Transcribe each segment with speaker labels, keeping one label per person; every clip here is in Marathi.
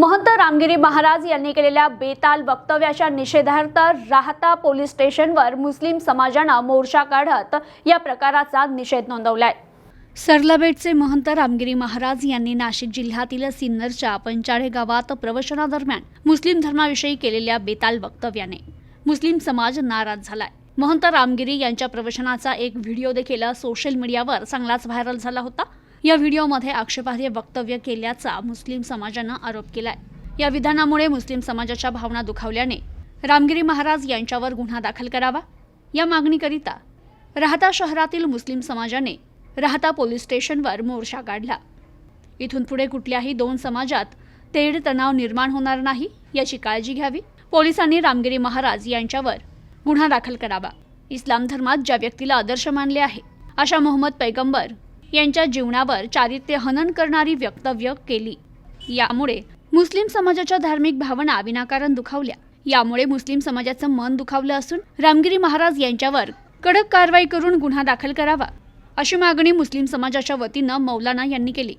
Speaker 1: महंत रामगिरी महाराज यांनी केलेल्या बेताल वक्तव्याच्या निषेधार्थ राहता पोलीस स्टेशनवर मुस्लिम समाजानं मोर्चा काढत या प्रकाराचा निषेध नोंदवलाय. सरलाबेटचे महंत रामगिरी महाराज यांनी नाशिक जिल्ह्यातील सिन्नरच्या पंचाळे गावात प्रवचनादरम्यान मुस्लिम धर्माविषयी केलेल्या बेताल वक्तव्याने मुस्लिम समाज नाराज झालाय. महंत रामगिरी यांच्या प्रवचनाचा एक व्हिडिओ देखील सोशल मीडियावर चांगलाच व्हायरल झाला होता. या व्हिडिओमध्ये आक्षेपार्ह वक्तव्य केल्याचा मुस्लिम समाजानं आरोप केलाय. या विधानामुळे मुस्लिम समाजाच्या भावना दुखावल्याने रामगिरी महाराज यांच्यावर गुन्हा दाखल करावा या मागणीकरिता राहता शहरातील मुस्लिम समाजाने राहता पोलीस स्टेशनवर मोर्चा काढला. इथून पुढे कुठल्याही दोन समाजात तेढ तणाव निर्माण होणार नाही याची काळजी घ्यावी. पोलिसांनी रामगिरी महाराज यांच्यावर गुन्हा दाखल करावा. इस्लाम धर्मात ज्या व्यक्तीला आदर्श मानले आहे अशा मोहम्मद पैगंबर यांच्या जीवनावर चारित्र्य हनन करणारी वक्तव्य केली. यामुळे मुस्लिम समाजाच्या धार्मिक भावना विनाकारण दुखावल्या. यामुळे मुस्लिम समाजाचं मन दुखावलं असून रामगिरी महाराज यांच्यावर कडक कारवाई करून गुन्हा दाखल करावा अशी मागणी मुस्लिम समाजाच्या वतीनं मौलाना यांनी केली.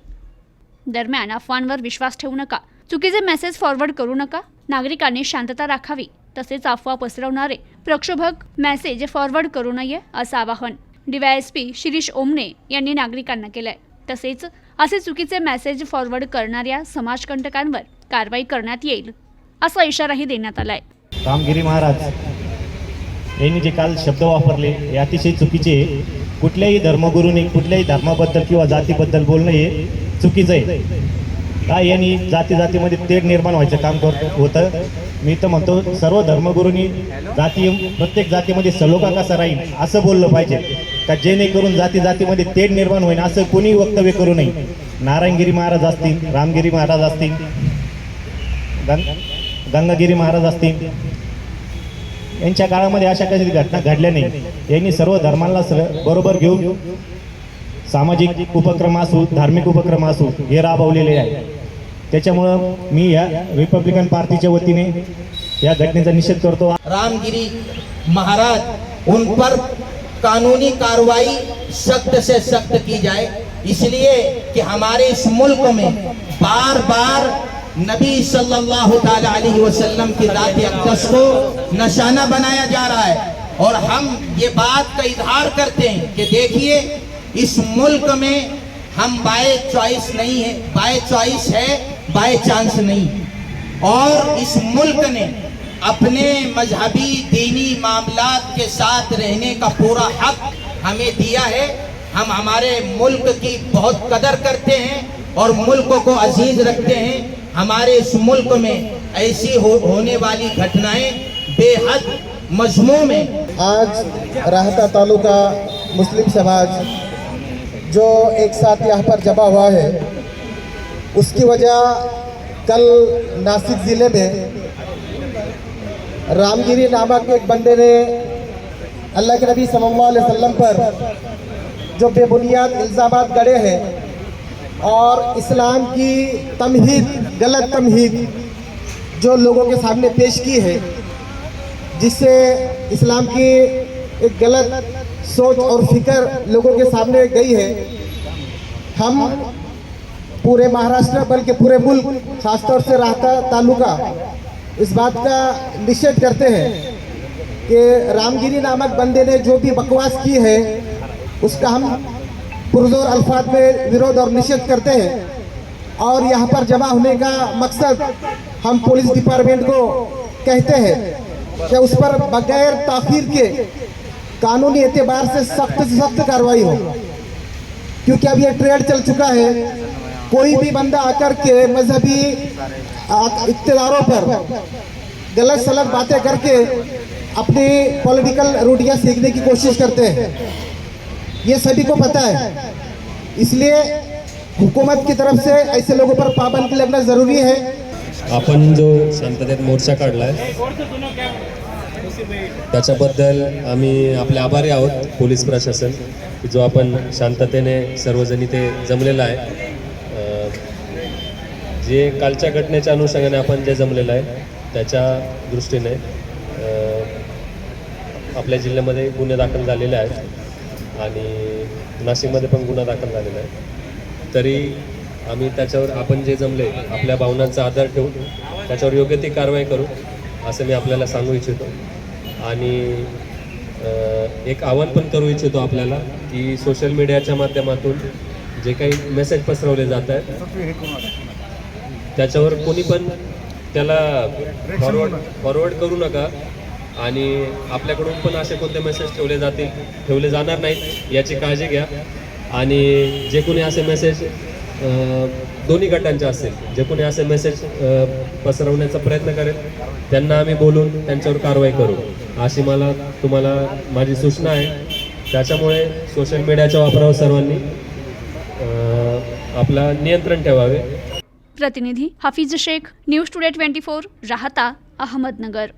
Speaker 1: दरम्यान अफवांवर विश्वास ठेवू नका चुकीचे मेसेज फॉरवर्ड करू नका नागरिकांनी शांतता राखावी तसेच अफवा पसरवणारे प्रक्षोभक मेसेज फॉरवर्ड करू नये असं आवाहन डीवायएसपी शिरीष ओमने यांनी नागरिकांना केलंय. तसेच असे चुकीचे मेसेज फॉरवर्ड करणाऱ्या समाजकंटकांवर कारवाई करण्यात येईल असा इशाराही देण्यात आलाय.
Speaker 2: रामगिरी महाराज यांनी जे काल शब्द वापरले हे अतिशय चुकीचे कुठल्याही धर्मगुरूने कुठल्याही धर्माबद्दल किंवा जातीबद्दल बोलणं हे चुकीचं आहे. काय यांनी जाती जातीमध्ये तेढ निर्माण व्हायचं काम करतो होतं? मी तर म्हणतो सर्व धर्मगुरूंनी जाती प्रत्येक जातीमध्ये सलोखा कसा राहील असं बोललं पाहिजे. का जेणेकरून जाती जातीमध्ये तेढ निर्माण होईल असं कोणीही वक्तव्य करू नये. नारायणगिरी महाराज असतील रामगिरी महाराज असतील गंगागिरी महाराज असतील. यांच्या काळामध्ये अशा काही घटना घडल्या नाही. यांनी सर्व धर्मांना स- बरोबर घेऊन सामाजिक उपक्रम असू धार्मिक उपक्रम असू हे राबवलेले आहे. त्याच्यामुळं मी या रिपब्लिकन पार्टीच्या वतीने या घटनेचा निषेध करतो.
Speaker 3: रामगिरी महाराज उन पर قانونی کاروائی سخت سے سخت کی جائے۔ اس لیے کہ ہمارے اس ملک میں بار بار نبی صلی اللہ علیہ وسلم کی ذات اقدس کو نشانہ بنایا جا رہا ہے۔ اور ہم یہ بات کا اظہار کرتے ہیں کہ دیکھیے، اس ملک میں ہم بائی چوائس نہیں ہے بائی چوائس ہے، بائی چانس نہیں۔ اور اس ملک نے चॉइस है बाय चांस नहीं और इस मुल्क ने अपने मजहबी दीनी मामलात के साथ रहने का पूरा हक हमें दिया है हम हमारे मुल्क की बहुत कदर करते हैं और मुल्क को अजीज रखते हैं हमारे इस मुल्क में ऐसी हो, होने वाली घटनाएं बेहद मजमूम है
Speaker 4: आज राहता तालुका मुस्लिम समाज जो एक साथ यहाँ पर जमा हुआ है उसकी वजह कल नासिक ज़िले में रामगिरी नामक एक बंदे ने अल्लाह के नबी सल्लल्लाहु अलैहि वसल्लम पर जो बेबुनियाद इल्ज़ाम गड़े हैं और इस्लाम की तमहीद गलत तमहीद जो लोगों के सामने पेश की है जिससे इस्लाम की एक गलत सोच और फिक्र लोगों के सामने गई है हम पूरे महाराष्ट्र बल्कि पूरे मुल्क खासतौर से राहता तालुका इस बात का निषेध करते हैं कि रामगिरी नामक बंदे ने जो भी बकवास की है उसका हम पुरजोर अल्फाज में विरोध और निषेध करते हैं और यहाँ पर जमा होने का मकसद हम पुलिस डिपार्टमेंट को कहते हैं कि उस पर बगैर ताखीर के कानूनी एतबार से सख्त से सख्त कार्रवाई हो क्योंकि अब ये ट्रेड चल चुका है कोई भी बंदा आकर के मजहबी आ- इकतदारों पर गलत सलत बातें करके अपनी पॉलिटिकल रूढ़ियाँ सीखने की कोशिश करते हैं। ये सभी को पता है। इसलिए हुकूमत की तरफ से ऐसे लोगों पर पाबंदी लगना ज़रूरी है।
Speaker 5: आपण जो शांततेत मोर्चा काढला काढलाय त्याच्याबद्दल आम्ही आपले आभारी आहोत पोलीस प्रशासन जो आपण शांततेने सर्वजणी ते जमलेलं आहे. जे कालच्या घटनेच्या अनुषंगाने आपण जे जमलेलं आहे त्याच्या दृष्टीने आपल्या जिल्ह्यामध्ये गुन्हे दाखल झालेले आहेत आणि नाशिकमध्ये पण गुन्हा दाखल झालेला आहे. तरी आम्ही त्याच्यावर आपण जे जमले आपल्या भावनांचा आधार ठेवून त्याच्यावर योग्य ती कारवाई करू असं मी आपल्याला सांगू इच्छितो. आणि एक आवाहन पण करू इच्छितो आपल्याला की सोशल मीडियाच्या माध्यमातून जे काही मेसेज पसरवले जात आहेत त्याच्यावर कोणी पण त्याला फॉरवर्ड फॉरवर्ड करू नका. आणि आपल्याकडून पण असे कोणते मेसेज ठेवले जातील ठेवले जाणार नाहीत याची काळजी घ्या. आणि जे कोणी असे मेसेज दोन्ही गटांचे असेल जे कोणी असे मेसेज पसरवण्याचा प्रयत्न करेल त्यांना आम्ही बोलून त्यांच्यावर कारवाई करू. अशी मला तुम्हाला माझी सूचना आहे. त्याच्यामुळे सोशल मीडियाच्या वापरावर सर्वांनी आपला नियंत्रण ठेवावे.
Speaker 1: प्रतिनिधी Hafeez Shaikh news today twenty four Rahata Ahmednagar.